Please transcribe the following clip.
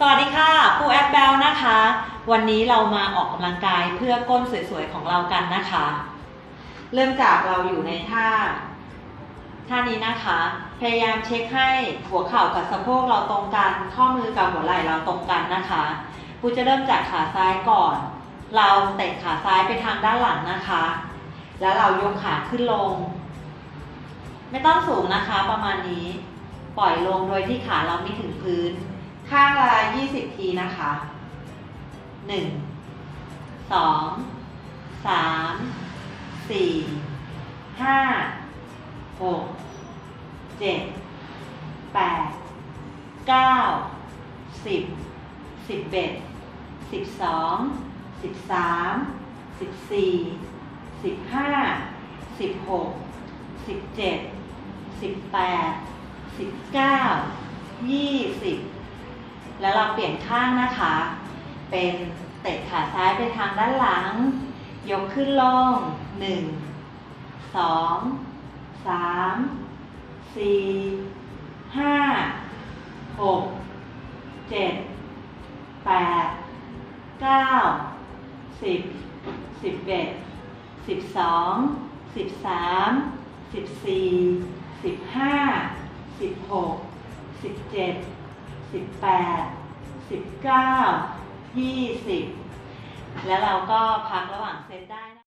สวัสดีค่ะครูแอปเบลนะคะ วันนี้เรามาออกกำลังกายเพื่อก้นสวยๆของเรากันนะคะ เริ่มจากเราอยู่ในท่า ท่านี้นะคะ พยายามเช็คให้หัวเข่ากับสะโพกเราตรงกัน ข้อมือกับหัวไหล่เราตรงกันนะคะครูจะเริ่มจากขาซ้ายก่อน เราเตะขาซ้ายไปทางด้านหลังนะคะ แล้วเรายกขาขึ้นลง ไม่ต้องสูงนะคะประมาณนี้ ปล่อยลงโดยที่ขาเราไม่ถึงพื้น ข้างละ20ทีนะคะ1 2 3 4 5 6 7 8 9 10 11 12 13 14 15 16 17 18 19 20แล้วเราเปลี่ยนข้างนะคะ เป็นเตะขาซ้ายไปทางด้านหลัง ยกขึ้นลง1 2 3 4 5 6 7 8 9 10 11 12 13 14 15 16 17 18 19 20แล้วเราก็พักระหว่างเซตได้